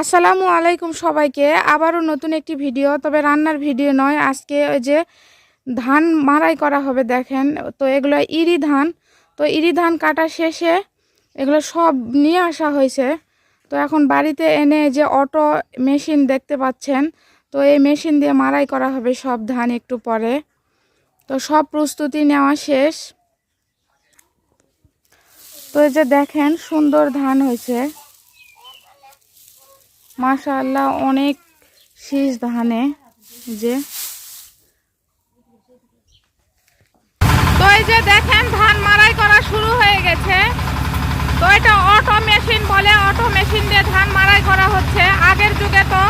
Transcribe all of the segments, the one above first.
আসসালামু আলাইকুম সবাইকে। আবারও নতুন একটি ভিডিও, তবে রান্নার ভিডিও নয়। আজকে ওই যে ধান মারাই করা হবে, দেখেন। তো এগুলো ইরি ধান। তো ইরি ধান কাটা শেষে এগুলো সব নিয়ে আসা হয়েছে। তো এখন বাড়িতে এনে যে অটো মেশিন দেখতে পাচ্ছেন। তো এই মেশিন দিয়ে মারাই করা হবে সব ধান একটু পরে। তো সব প্রস্তুতি নেওয়া শেষ। তো এই যে দেখেন, সুন্দর ধান হয়েছে। মাশাআল্লাহ, অনেক শীষ ধানে যে। যে দেখেন, ধান মারাই করা শুরু হয়ে গেছে। তো এটা অটো মেশিন বলে অটো মেশিন দিয়ে ধান মারাই করা হচ্ছে। আগের যুগে তো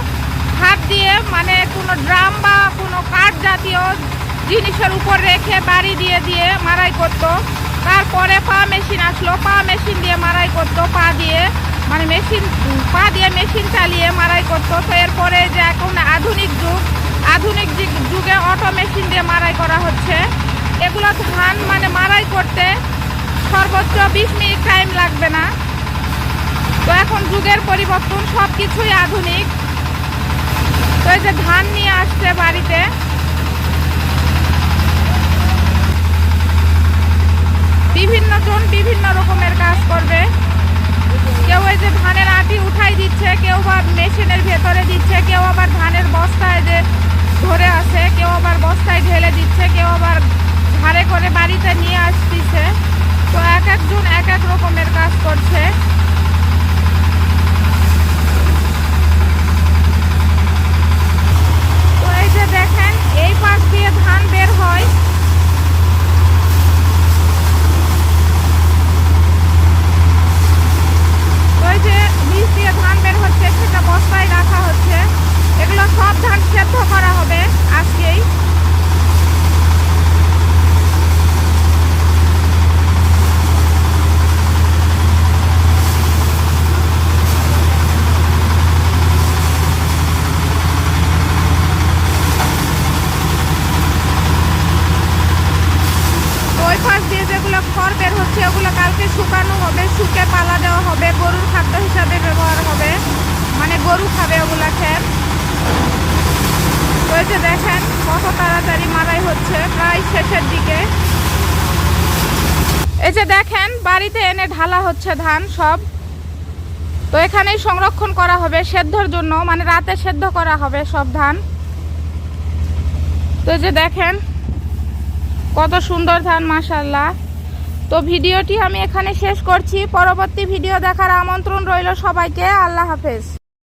হাত দিয়ে মানে কোনো ড্রাম বা কোনো কাঠ জাতীয় জিনিসের উপর রেখে বাড়ি দিয়ে দিয়ে মারাই করতো। তারপরে পা মেশিন আসলো, পা মেশিন দিয়ে মারাই করতো, পা দিয়ে। মানে মেশিন, পা দিয়ে মেশিন চালিয়ে মারাই করতো। তো এরপরে যে এখন আধুনিক যুগ, আধুনিক যুগ- অটো মেশিন দিয়ে মারাই করা হচ্ছে। এগুলো ধান মানে মারাই করতে সর্বোচ্চ বিশ মিনিট টাইম লাগবে না। তো এখন যুগের পরিবর্তন সব কিছুই আধুনিক। তো এই যে ধান নিয়ে আসছে বাড়িতে। বিভিন্ন জন বিভিন্ন রকমের কাজ করবে। এই যে ধানের আটি উঠাই দিচ্ছে, কেউ বা মেশিনের ভেতরে দিচ্ছে, কেউ আবার ধানের বস্তায় যে ধরে আছে, কেউ আবার বস্তায় ঢেলে দিচ্ছে কেউ আবার ঘাড়ে করে বাড়িতে নিয়ে আসতেছে তো এক একজন এক এক রকমের কাজ করছে তো এই যে দেখেন এই পাশ দিয়ে ধান বের হয় ওই যে নিচ দিয়ে ধান বের হচ্ছে সেটা বস্তায় রাখা হচ্ছে এগুলো সব ধান সেদ্ধ করা হবে আজকেই তো ওই পাশ দিয়ে যেগুলো খড় বের হচ্ছে, ওগুলো কালকে শুকানো হবে, শুকে পালা দেওয়া হবে, গরুর খাদ্য হিসাবে ব্যবহার হবে। মানে গরু খাবে ওগুলা এই যে দেখেন, কত তাড়াতাড়ি মারাই হচ্ছে, প্রায় শেষের দিকে। এই যে দেখেন, বাড়িতে এনে ঢালা হচ্ছে ধান সব। তো এখানেই সংরক্ষণ করা হবে, সেদ্ধর জন্য মানে রাতে সেদ্ধ করা হবে সব ধান। তো যে দেখেন, কত সুন্দর ধান মাশাল্লাহ তো ভিডিওটি আমি এখানে শেষ করছি। পরবর্তী ভিডিও দেখার আমন্ত্রণ রইল সবাইকে। আল্লাহ হাফেজ।